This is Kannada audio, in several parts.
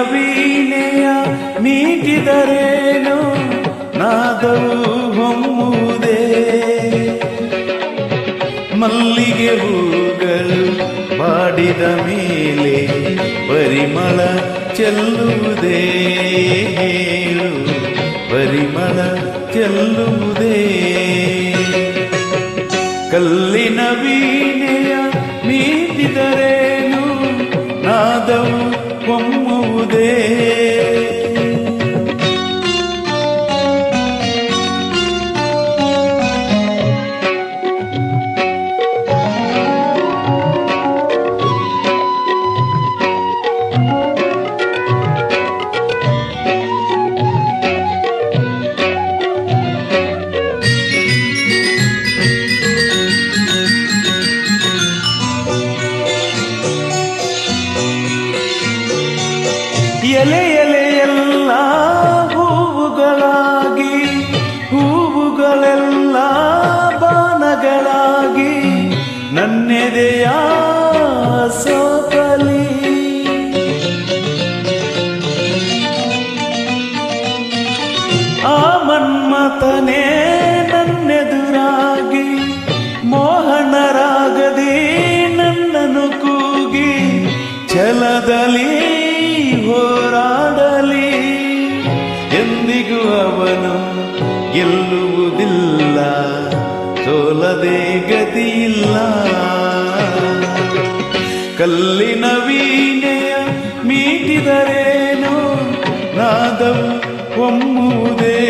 ವೀಣೆಯ ಮೀಟಿದರೇನು? ನಾದವು ಹೊಮ್ಮುವುದೇ? ಮಲ್ಲಿಗೆ ಹೂಗಳು ಬಾಡಿದ ಮೇಲೆ ಪರಿಮಳ ಚೆಲ್ಲುವುದೇ? ಹೇಳು, ಪರಿಮಳ ಚೆಲ್ಲುವುದೇ? ಕಲ್ಲಿನ ವೀಣೆಯ ನನ್ನೆದೆಯ ಸೋಪಲಿ ಆ ಮನ್ಮಥನೇ ನನ್ನೆದುರಾಗಿ ಮೋಹನರಾಗದಿ ನನ್ನನ್ನು ಕೂಗಿ ಛಲದಲ್ಲಿ ಹೋರಾಡಲಿ. ಎಂದಿಗೂ ಅವನು ಗೆಲ್ಲುವುದಿಲ್ಲ, ಸೋಲದೆ ಗತಿಯಿಲ್ಲ. ಕಲ್ಲಿನ ವೀಣೆಯ ಮೀಟಿದರೇನು? ನಾದವು ಒಮ್ಮುವುದೇ.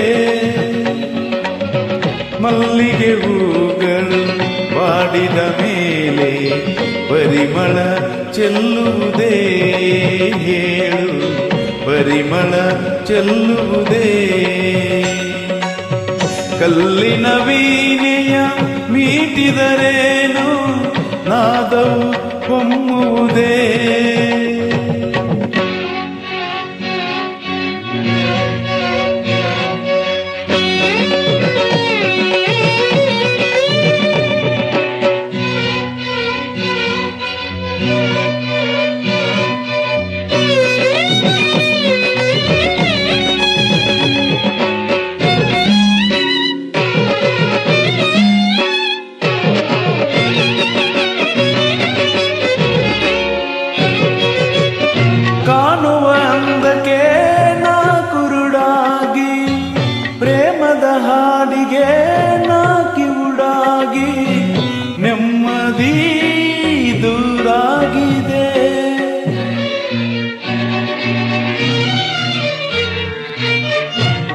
ಮಲ್ಲಿಗೆ ಹೂಗಳು ಬಾಡಿದ ಮೇಲೆ ಪರಿಮಳ ಚೆಲ್ಲುವುದೇ. ಹೇಳು, ಪರಿಮಳ ಚೆಲ್ಲುವುದೇ. ಕಲ್ಲಿನ ವೀಣೆಯ ಮೀಟಿದರೇನು? ನಾದವು ಹೊಮ್ಮುವುದೇ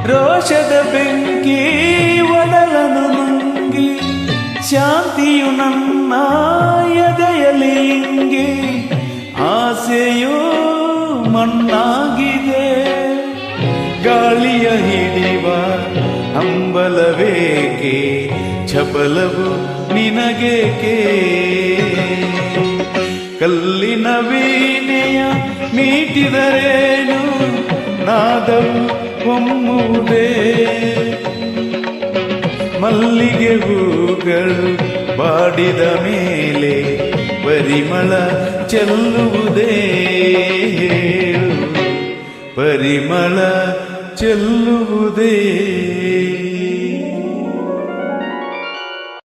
ರೋಷದ ಬೆಂಕಿ ಒಡಲನು ನುಂಗಿ, ಶಾಂತಿಯು ನನ್ನ ಎದೆಯಲಿಂಗಿ ಆಸೆಯು ಮಣ್ಣಾಗಿದೆ. ಗಾಳಿಯ ಹಿಡಿವ ಅಂಬಲವೇಕೆ ಚಪಲವು ನಿನಗೇಕೆ? ಕಲ್ಲಿನ ವೀಣೆಯ ಮೀಟಿದರೇನು ಒಮ್ಮುವುದೇ ಮಲ್ಲಿಗೆ ಹೂಗಳು ಬಾಡಿದ ಮೇಲೆ ಪರಿಮಳ ಚೆಲ್ಲುವುದೇ ಪರಿಮಳ ಚೆಲ್ಲುವುದೇ